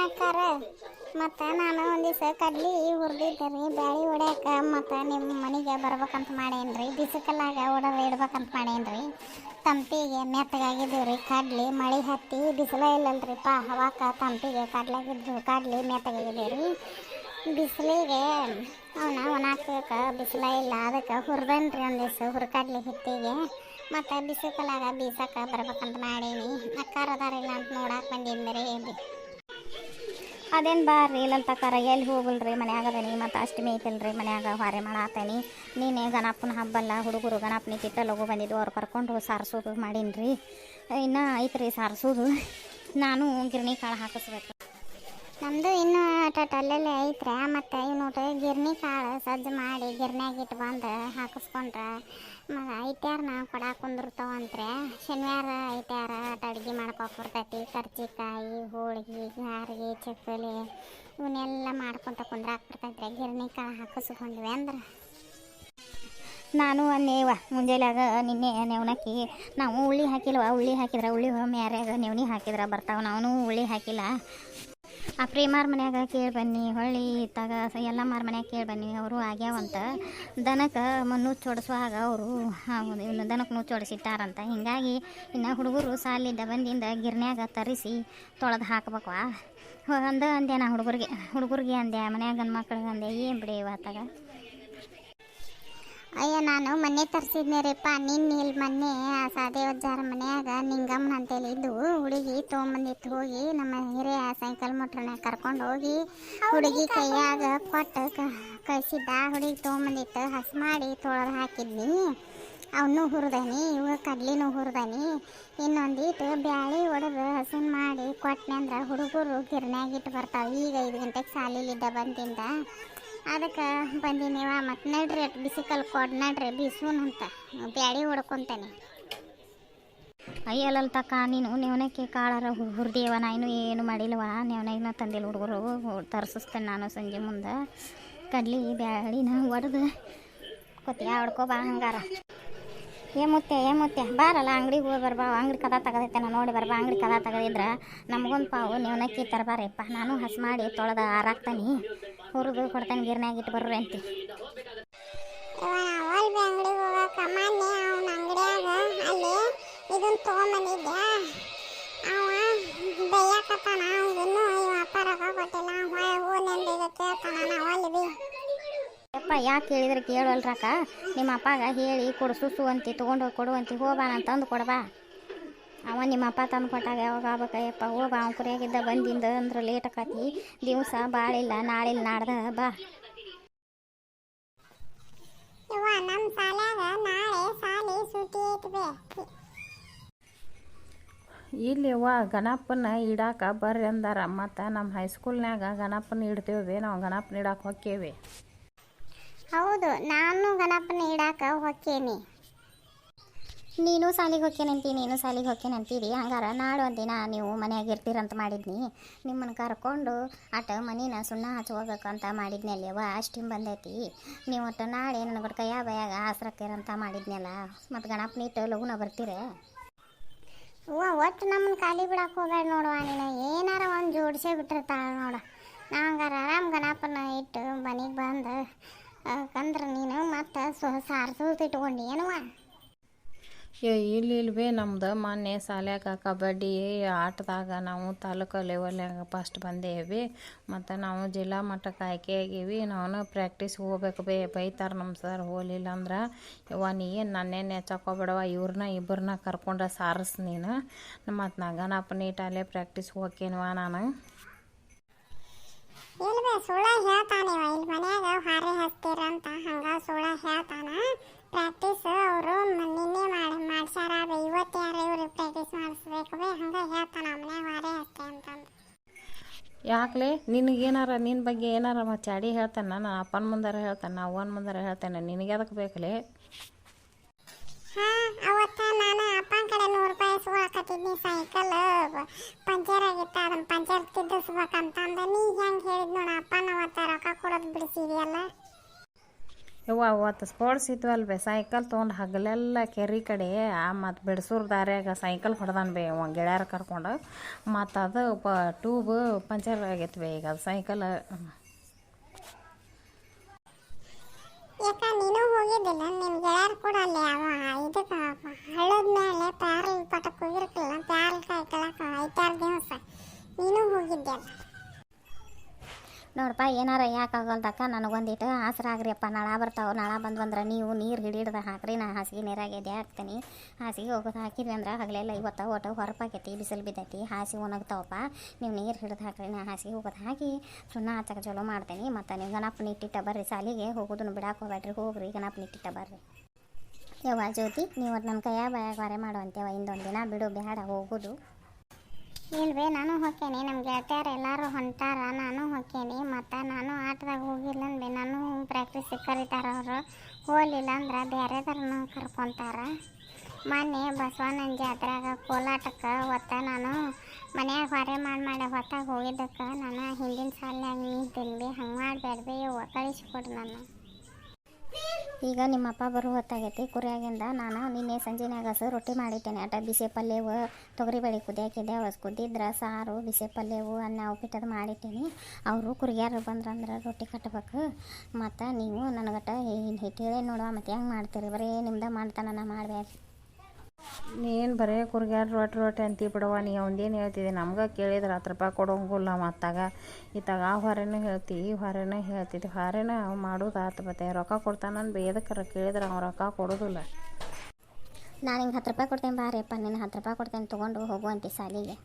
ಏನಕ್ಕಾರ ಮತ್ತು ನಾನು ಒಂದು ಕಡ್ಲಿ ಹುರಿದಿದ್ದೆ ರೀ ಬ್ಯಾಳಿ ಹೊಡ್ಯಾಕ ಮತ್ತು ನಿಮ್ಮ ಮನೆಗೆ ಬರ್ಬೇಕಂತ ಮಾಡೇನ್ರಿ. ಬಿಸಿಕಲ್ಲಾಗ ಹೊಡೆದು ಇಡ್ಬೇಕಂತ ಮಾಡೇನ್ರಿ. ತಂಪಿಗೆ ಮೆತ್ತಗಾಗಿದ್ದೀವಿ ರೀ ಕಡ್ಲಿ ಮಳೆ ಹತ್ತಿ ಬಿಸಿಲ ಇಲ್ಲಲ್ರಿ ಪಾ. ಹವಾಕ ತಂಪಿಗೆ ಕಡ್ಲಾಗಿದ್ದು ಕಡ್ಲಿ ಮೆತ್ತಗಾಗಿದ್ದೀವಿ ರೀ ಬಿಸಿಲಿಗೆ ಅವನ ಒಣಾಕ ಬಿಸಿಲ ಇಲ್ಲ. ಅದಕ್ಕೆ ಹುರಿದನ್ರಿ ಒಂದು ದಿವಸ ಹುರ್ಕಡ್ಲಿ ಹಿಟ್ಟಿಗೆ. ಮತ್ತು ಬಿಸಿಕಲಾಗ ಬೀಸಕ್ಕೆ ಬರ್ಬೇಕಂತ ಮಾಡೀನಿ. ಅಕ್ಕಾರ ಅದಾರಿಲ್ಲ ಅಂತ ನೋಡಕ್ಕೆ ಬಂದಿದ್ದೆ ರೀ ಅದೇನು ಬಾರ್ರಿ ಇಲ್ಲಂತ ಕರ, ಎಲ್ಲಿ ಹೋಗಲ್ರಿ? ಮನ್ಯಾಗ ಅದನಿ, ಮತ್ತು ಅಷ್ಟಮಿ ಐತಲ್ರಿ ಮನ್ಯಾಗ ಹೊರೆ ಮಾಡಾತನಿ. ನೀನೇ ಗಣಪನ ಹಬ್ಬಲ್ಲ, ಹುಡುಗರು ಗಣಪನ ಕಿತ್ತ ಲಗು ಬಂದಿದ್ದು ಅವ್ರು ಕರ್ಕೊಂಡು ಸಾರಿಸೋದು ಮಾಡೀನಿ ರೀ ಇನ್ನೂ ಐತ್ರಿ ಸಾರಿಸೋದು. ನಾನು ಗಿರಣಿ ಕಾಳು ಹಾಕಿಸ್ಬೇಕು. ನಮ್ಮದು ಇನ್ನೂ ಅಟ ಐತ್ರ, ಮತ್ತೆ ಮತ್ತು ಇವ್ನು ಗಿರ್ನಿ ಕಾಳು ಸಜ್ಜು ಮಾಡಿ ಗಿರ್ನ್ಯಾಗ ಇಟ್ಟು ಬಂದು ಹಾಕಿಸ್ಕೊಂಡ್ರೆ ಐತ್ಯಾರ ನಾವು ಕೊಡಾಕ್ ಕುಂದಿರ್ತಾವಂತ್ರೆ ಶನಿವಾರ ಐತ್ಯಾರ ಅಟ ಅಡ್ಗೆ ಮಾಡ್ಕೊಕ್ ಬರ್ತೈತಿ, ಕರ್ಜಿಕಾಯಿ, ಹೋಳಿಗೆ, ಗಾರ್ಗಿ, ಚಕ್ಕಲಿ, ಇವನ್ನೆಲ್ಲ ಮಾಡ್ಕೊತ ಕುಂದ್ರಾಕ್ ಬರ್ತೈತ್ರಿ, ಗಿರ್ನಿ ಕಾಳು ಹಾಕಿಸ್ಕೊಂಡ್ವಿ ಅಂದ್ರೆ. ನಾನು ಅನ್ನೇವ ಮುಂಜಾನೆಯಾಗ ನಿನ್ನೆ ನೆವನಕ್ಕಿ, ನಾವು ಉಳ್ಳಿ ಹಾಕಿಲ್ವ, ಉಳ್ಳಿ ಹಾಕಿದ್ರೆ, ಉಳ್ಳಿ ಮ್ಯಾರ್ಯಾಗ ನೆವನಿ ಹಾಕಿದ್ರೆ ಬರ್ತಾವೆ ನಾವು ಉಳ್ಳಿ ಹಾಕಿಲ್ಲ. ಆ ಪ್ರೇಮಾರ್ ಮನ್ಯಾಗ ಕೇಳಿ ಬನ್ನಿ, ಹೊಳ್ಳಿ ಇತ್ತಾಗ ಎಲ್ಲ ಮಾರ್ ಮನ್ಯಾಗ ಕೇಳಿ ಬನ್ನಿ, ಅವರು ಆಗ್ಯಾವಂತ. ದನಕ್ಕೆ ನುಚ್ಚು ಹೊಡ್ಸುವಾಗ ಅವರು ಇವನು ದನಕ್ಕೆ ನುಚ್ಚು ಹೊಡ್ಸಿಟ್ಟಾರಂತ ಹೀಗಾಗಿ ಇನ್ನು ಹುಡುಗರು ಸಾಲಿದ್ದ ಬಂದಿಂದ ಗಿರ್ನ್ಯಾಗ ತರಿಸಿ ತೊಳೆದು ಹಾಕ್ಬೇಕು ಅಂದ ಅಂದೆ ನಾ ಹುಡುಗರಿಗೆ. ಹುಡುಗರಿಗೆ ಅಂದೆ ಮನ್ಯಾಗ ಗಂಡು ಮಕ್ಳಿಗೆ ಅಂದೆ ಏನು ಬಿಡಿ ಇವತ್ತಾಗ ಅಯ್ಯ, ನಾನು ಮೊನ್ನೆ ತರಿಸಿದ್ನೆ ರೀಪ್ಪ ನಿನ್ನೆ ಇಲ್ಲಿ ಮೊನ್ನೆ ಆ ಸಾದೇವಜ್ಜಾರ ಮನೆಯಾಗ ನಿಂಗಮ್ಮನ ಅಂತೇಳಿ ಇದ್ದು ಹುಡುಗಿ ತೊಗೊಂಬಂದಿತ್ತು. ಹೋಗಿ ನಮ್ಮ ಹಿರಿಯ ಸೈಕಲ್ ಮೋಟ್ರನ್ಯಾಗ ಕರ್ಕೊಂಡು ಹೋಗಿ ಹುಡುಗಿ ಕೈಯಾಗ ಕೊಟ್ಟು ಕ- ಕಳ್ಸಿದ್ದ. ಹುಡುಗಿ ತೊಗೊಂಬಂದಿತ್ತು. ಹಸ್ ಮಾಡಿ ತೊಳೆದು ಹಾಕಿದ್ನಿ. ಅವನು ಹುರಿದಾನಿ, ಇವ ಕಡ್ಲಿನೂ ಹುರಿದಾನಿ. ಇನ್ನೊಂದಿಟ್ಟು ಬ್ಯಾಳಿ ಒಡೆದು ಹಸನ್ ಮಾಡಿ ಕೊಟ್ಟನೆ ಅಂದ್ರೆ ಹುಡುಗರು ಗಿರ್ನ್ಯಾಗಿಟ್ಟು ಬರ್ತಾವೆ. ಈಗ ಐದು ಗಂಟೆಗೆ ಸಾಲಿಲಿದ್ದ ಬಂದಿಂದ ಅದಕ್ಕೆ ಬಂದಿನಿವ ಮತ್ತು ನಡ್ರಿ ಅಟ್ ಬಿಸಿಕಲ್ ಕಲ್ಕೊಡ್ ನಡ್ರಿ ಬಿಸೂನ್ ಅಂತ. ಬ್ಯಾಡಿ ಹೊಡ್ಕೊಂತಾನೆ. ಅಯ್ಯಲ್ಲ ತಕ್ಕ ನೀನು ನೆವನಕ್ಕೆ ಕಾಳಾರ ಹುರಿದೇವ ನಾ ಇನ್ನೂ ಏನು ಮಾಡಿಲ್ವ? ನೆವನಾಗಿನ ತಂದಿಲ್ಲ ಹುಡುಗರು ತರಿಸಿಸ್ತೇನೆ ನಾನು ಸಂಜೆ ಮುಂದೆ. ಕಡ್ಲಿ ಬ್ಯಾಳಿನ ಒಡೆದು ಕೊತ್ತಿಯ ಹೊಡ್ಕೊ ಬಾ ಹಂಗಾರ. ಏ ಮುತ್ತೆ ಏ ಮುತ್ತೆ ಬಾರಲ್ಲ, ಅಂಗಡಿಗೆ ಹೋಗಿ ಬರ್ಬಾ, ಅಂಗಡಿ ಕದ ತಗದೈತೆನ ನಾನು ನೋಡಿ ಬರ್ಬಾ, ಅಂಗಡಿ ಕದ ತಗದಿದ್ರೆ ನಮಗೊಂದು ಪಾವು ನೆವನಕ್ಕಿ ತರಬಾರಪ್ಪ ನಾನು ಹಸ್ ಮಾಡಿ ತೊಳೆದ, ಆರಾಕ್ತಾನೆ. ಹುರಿದು ಕೊಡ್ತಾನೆ ಗಿರ್ನ್ಯಾಗ ಇಟ್ಟು ಬರ್ರಿ ಅಂತ. ಇದನ್ನ ತೊಗೊಂಬಂದಿದ್ದೆ ಅವ ಬೈಯಾಕತ್ತಾನ ಇದನ್ನು? ವ್ಯಾಪಾರ ಕೊಟ್ಟಿಲ್ಲ ಹೊಳೆ ಹೂನೆಂದು ಈಗ ಕೇಳ್ತಾನ ನಾವು ಅಲ್ಲಿ ಬಿ. ಯಪ್ಪ ಯಾಕೆ ಕೇಳಿದ್ರೆ ಕೇಳಲ್ರಕ್ಕ? ನಿಮ್ಮ ಅಪ್ಪಾಗ ಹೇಳಿ ಕೊಡು ಸುಸು ಅಂತಿ ತೊಗೊಂಡು ಹೋಗಿ ಕೊಡುವಂತಿ ಹೋಬಾ ಅಂತಂದು ತಂದು ಕೊಡಬಾ ಅವ ನಿಮ್ಮ ಅಪ್ಪ ತಂದು ಕೊಟ್ಟಾಗ ಯಾವಾಗ ಆಗ್ಬೇಕಯ್ಯಪ್ಪ? ಹೋಗ ಅವ್ನ ಕುರಿಯಾಗಿದ್ದ ಬಂದಿಂದ ಅಂದ್ರೆ ಲೇಟ್ ಆಕತಿ. ದಿವಸ ಬಾಳಿಲ್ಲ ನಾಳಿಲ್ಲ ನಾಡ್ದ ಬಾ. ಯವ್ವ ನಮ್ಮ ಸಾಲ್ಯಾಗ ನಾಳೆ ಸಾಲಿ ಸೂಟಿ ಇಲ್ಲಿ ಇಲ್ಲಿವ ಗಣಪನ ಇಡಾಕ ಬರ್ರಿ ಅಂದಾರ. ಮತ್ತು ನಮ್ಮ ಹೈಸ್ಕೂಲ್ನಾಗ ಗಣಪನ ಇಡ್ತೇವೆ ನಾವು ಗಣಪನ ಇಡಾಕ ಹೊಕ್ಕೇವಿ. ಹೌದು ನಾನು ಗಣಪನ ಇಡಾಕ ಹೊಕ್ಕೇನಿ. ನೀನು ಸಾಲಿಗೆ ಹೊಕ್ಕೇನಂತಿ ನೀನು ಸಾಲಿಗೆ ಹೊಕ್ಕೇನಂತೀರಿ ಹಂಗಾರ ನಾಳೆ ಒಂದಿನ ನೀವು ಮನೆಯಾಗ ಇರ್ತೀರಂತ ಮಾಡಿದ್ನಿ. ನಿಮ್ಮನ್ನು ಕರ್ಕೊಂಡು ಆಟ ಮನಿನ ಸುಣ್ಣ ಹಚ್ಚಿ ಅಂತ ಮಾಡಿದ್ನಿ ಅಲ್ಲೇವ ಅಷ್ಟಿಮ್ ಬಂದೈತಿ. ನೀವು ಒಟ್ಟು ನಾಳೆ ನನಗೆ ಕೈಯ ಬಯಾಗ ಆಸ್ರಕ್ಕಿರಂತ ಮಾಡಿದ್ನಲ್ಲ, ಮತ್ತು ಗಣಪನ ಇಟ್ಟು ಲಗುನ ಬರ್ತೀರ? ಅವ್ವ ಒಟ್ಟು ನಮ್ಮನ್ನ ಖಾಲಿ ಬಿಡಕ್ಕೆ ಹೋಗ್ಯಾಡ ನೋಡುವ ನೀನು. ಏನಾರ ಒಂದು ಜೋಡಿಸೇ ಬಿಟ್ಟಿರ್ತಾಳ ನೋಡ. ನಾ ಹಂಗಾರ ಆರಾಮ್ ಗಣಪನ ಇಟ್ಟು ಮನೆಗೆ ಬಂದು ಕಂದ್ರೆ ನೀನು ಮತ್ತು ಸೊ ಇಟ್ಕೊಂಡು, ಏನವ? ಇಲ್ಲಿ ಇಲ್ವೇ ನಮ್ದು ಮೊನ್ನೆ ಶಾಲ್ಯಾಗ ಕಬಡ್ಡಿ ಆಟದಾಗ ನಾವು ತಾಲೂಕು ಲೆವೆಲ್ನಾಗ ಫಸ್ಟ್ ಬಂದೇವಿ. ಮತ್ತು ನಾವು ಜಿಲ್ಲಾ ಮಟ್ಟಕ್ಕೆ ಆಯ್ಕೆ ಆಗೀವಿ. ನಾವು ಪ್ರಾಕ್ಟೀಸ್ ಹೋಗ್ಬೇಕು ಬೇ, ಬೈತಾರೆ ನಮ್ಮ ಸರ್ ಹೋಲಿಲ್ಲ ಅಂದ್ರೆ, ಯವ್ವ ನೀ ಏನು ನನ್ನೇನು ನೆಚ್ಚಕೋಬೇಡವ ಇವ್ರನ್ನ ಇಬ್ಬರನ್ನ ಕರ್ಕೊಂಡ್ರೆ ಸಾರಸ್ ನೀನು. ಮತ್ತು ನಗನಪ್ಪ ನೀಟಲ್ಲೇ ಪ್ರಾಕ್ಟೀಸ್ ಹೋಗ್ಕೇನವ ನಾನು. ಸುಳ್ಳ ಹೇಳ್ತಾನೆ ಇವ ಇಲ್ಲಿ ಹಾರೆ ಹಂಗ ಸುಳ್ಳ ಪ್ರಾಕ್ಟೀಸ್ ಅವರು ನಿನ್ನೆ ಮಾಡಿ ಮಾಡ್ಸ್ಯಾರ ಇವತ್ತು ಯಾರು ಇವರು ಪ್ರಾಕ್ಟೀಸ್ ಮಾಡಿಸ್ಬೇಕು ಬೇ ಹಂಗ ಹೇಳ್ತಾನ ಮನ್ಯಾಗ ಮಾಡೇ ಅಷ್ಟೇ ಅಂತಂದು. ಯಾಕಲೆ? ನಿನಗೇನಾರ ನಿನ್ನ ಬಗ್ಗೆ ಏನಾರ ಮ ಚಾಡಿ ಹೇಳ್ತಾನೆ ನಾನು ಅಪ್ಪನ ಮುಂದಾರ ಹೇಳ್ತಾನೆ ಅವ್ವನ ಮುಂದಾರ ಹೇಳ್ತಾನೆ ನಿನಗೆ ಅದಕ್ಕೆ ಬೇಕಲೆ? ಹಾಂ ಅವತ್ತ ನಾನು ಅಪ್ಪನ ಕಡೆ ನೂರು ರೂಪಾಯಿ ಸುಗಾಕತ್ತಿದ್ನಿ ಸೈಕಲ್ ಪಂಚರ್ ಆಗಿತ್ತ ಅದನ್ನು ಪಂಚರ್ ತಿದ್ದಿಸ್ಬೇಕಂತಂದು ನೀ ಹೆಂಗೆ ಹೇಳಿದ್ ನೋಡ ಅಪ್ಪನ ಅವತ್ತ ರೊಕ್ಕ ಕೊಡೋದು ಬಿಡಿಸಿದ್ಯಲ್ಲ? ಯವ್ವ, ಅವತ್ತು ಸ್ಪೋರ್ಟ್ಸ್ ಇದ್ವಲ್ಲ ಬೇ ಸೈಕಲ್ ತೊಗೊಂಡು ಹಗಲೆಲ್ಲ ಕೆರೆ ಕಡೆ ಮತ್ತು ಬಿಡ್ಸೂರು ದಾರ್ಯಾಗ ಸೈಕಲ್ ಹೊಡೆದಾನ ಬೇ ಅವ ಗೆಳೆಯರ ಕರ್ಕೊಂಡು. ಮತ್ತು ಅದು ಪ ಟ್ಯೂಬ್ ಪಂಚರ್ ಆಗೈತೆ ಬೇ, ಈಗ ಅದು ಸೈಕಲ್ ಯಾಕ ನೀನು ಹೋಗಿದ್ದಿಲ್ಲ ನಿಮ್ ಗೆಳೆಯರು ಕೂಡ ಅಲ್ಲಿ ಅವ ಇದಕ್ಕೆ ಹಳ್ಳದ ಮೇಲೆ ಪ್ಯಾರಲ್ ಪಟಕ್ ಹೋಗಿರ್ಕಲ್ಲ ಪ್ಯಾರಲ್ ಕಾಯ್ಕೊಳಕ ಐತಾರು ದಿವಸ ನೀನು ಹೋಗಿದ್ದೆಲ್ಲ ನೋಡಪ್ಪ, ಏನಾರ ಯಾಕಾಗಲ್ದಕ್ಕ ನನಗೊಂದಿಟ್ಟು ಆಸರ ಆಗ್ರಿಯಪ್ಪ, ನಳ ಬರ್ತಾವೆ, ನಳ ಬಂದು ಬಂದ್ರೆ ನೀವು ನೀರು ಹಿಡಿಡ್ದ ಹಾಕ್ರಿ, ನಾ ಹಾಸಿಗೆ ನೀರಾಗೆ ಎದೆ ಹಾಕ್ತೀನಿ. ಹಾಸಿಗೆ ಹೋಗೋದು ಹಾಕಿದ್ವಿ ಅಂದ್ರೆ ಹಗಲೆಲ್ಲ ಇವತ್ತು ಒಟ್ಟು ಹೊರಪಾಕೈತಿ, ಬಿಸಿಲು ಬಿದ್ದೈತಿ, ಹಾಸಿಗೆ ಒಣಗ್ತಾವಪ್ಪ. ನೀವು ನೀರು ಹಿಡಿದು ಹಾಕ್ರಿ, ನಾ ಹಾಸಿಗೆ ಹೋಗೋದು ಹಾಕಿ ಸುಣ್ಣ ಹಚ್ಚಕ್ಕೆ ಚಲೋ ಮಾಡ್ತೀನಿ. ಮತ್ತು ನೀವು ಗಣಪನ ನಿಟ್ಟಿಟ್ಟ ಬರ್ರಿ, ಸಾಲಿಗೆ ಹೋಗೋದನ್ನು ಬಿಡಕ್ಕೆ ಹೋಗ್ಬೇಡ್ರಿ, ಹೋಗ್ರಿ ಗಣಪನ ನಿಟ್ಟಿಟ್ಟ ಬರ್ರಿ. ಯವ್ವ ಜ್ಯೋತಿ, ನೀವು ನನ್ನ ಕೈಯ ಬಾಯಾಗ ವಾರೆ ಮಾಡುವಂತೇವ ಇಂದೊಂದು ದಿನ ಬಿಡು ಬೇಡ ಹೋಗೋದು. ಇಲ್ವೇ, ನಾನು ಹೋಕೇನಿ ನಮ್ಮ ಗೆಳತಿಯರು ಎಲ್ಲರೂ ಹೊಂಟಾರ. ನಾನು ಹೋಕೇನಿ ಮತ್ತು ನಾನು ಆಟದಾಗ ಹೋಗಿಲ್ಲ ಅಂದೆ ನಾನು ಪ್ರಾಕ್ಟೀಸ್ ಕರೀತಾರ ಅವರು. ಹೋಗಲಿಲ್ಲ ಅಂದ್ರೆ ಬೇರೆದವ್ರನ್ನ ಕರ್ಕೊತಾರೆ. ಮೊನ್ನೆ ಬಸವಣ್ಣನ ಜಾತ್ರೆಯಾಗ ಕೋಲಾಟಕ್ಕೆ ಒತ್ತ ನಾನು ಮನ್ಯಾಗ ಹೊರೆ ಮಾಡಿ ಮಾಡಿ ಹೊತ್ತಾಗ ಹೋಗಿದ್ದಕ್ಕೆ. ನಾನು ಹಿಂದಿನ ಸಾಲಿನಾಗ ನಿಂತೀನಿ ಬಿ ಹಂಗೆ ಮಾಡಬೇಡ್ರಿ ಒಕ್ಕಳಿಸ್ಕೊಡ್ರಿ ಕಳಿಸ್ಕೊಡು ನಾನು ಈಗ ನಿಮ್ಮಪ್ಪ ಬರೋ ಹೊತ್ತಾಗೈತಿ. ಕುರಿಯಾಗಿಂದ ನಾನು ನಿನ್ನೆ ಸಂಜೆನಾಗ ಸರ್ ರೊಟ್ಟಿ ಮಾಡಿಟ್ಟೇನೆ. ಅಟ ಬಿಸಿ ಪಲ್ಯವು ತೊಗರಿಬೇಳೆ ಕುದಿಯಾಕಿದ್ದೆ ಅವಸ್ ಕುದ್ದಿದ್ರೆ ಸಾರು, ಬಿಸಿ ಪಲ್ಯವು, ಅನ್ನ ಉಪ್ಪಿಟ್ಟದು ಮಾಡಿಟ್ಟೇನಿ. ಅವರು ಕುರಿಯಾರು ಬಂದ್ರಂದ್ರೆ ರೊಟ್ಟಿ ಕಟ್ಟಬೇಕು ಮತ್ತು ನೀವು ನನಗಟ ಹೇಳಿ ನೋಡುವ ಮತ್ತು ಹೆಂಗೆ ಮಾಡ್ತೀರಿ? ಬರೀ ನಿಮ್ದು ಮಾಡ್ತಾನ ನಾ ಮಾಡಬೇಡ್ರಿ. ನೀನು ಬರೇ ಕುರ್ಗ್ಯಾರ ರೊಟ್ಟಿ ರೊಟ್ಟಿ ಅಂತಿ ಬಿಡವ್ವ, ನೀ ಅವಂದೇನು ಹೇಳ್ತಿದ್ದೆ ನಮ್ಗೆ ಕೇಳಿದ್ರೆ, ಹತ್ತು ರೂಪಾಯಿ ಕೊಡೋಂಗಿಲ್ಲ ಮತ್ತಾಗ. ಇತ್ತಾಗ ಆ ಹೊರೆನೂ ಹೇಳ್ತಿ, ಈ ಹೊರೆನೂ ಹೇಳ್ತಿದ್ದೆ ಹೊರೆನ ಮಾಡೋದು ಆತು ಮತ್ತೆ ರೊಕ್ಕ ಕೊಡ್ತಾನಂದು ಬೇದಕ್ಕಾರ ಕೇಳಿದ್ರೆ ಅವ್ನು ರೊಕ್ಕ ಕೊಡೋದಿಲ್ಲ. ನಾನು ಹಿಂಗೆ ಹತ್ತು ರೂಪಾಯಿ ಕೊಡ್ತೇನೆ ಬಾರಿಯಪ್ಪ ನಿನ್ನ ಹತ್ತು ರೂಪಾಯಿ ಕೊಡ್ತೇನೆ, ತೊಗೊಂಡು ಹೋಗುವಂತೆ ಸಾಲಿಗೆ.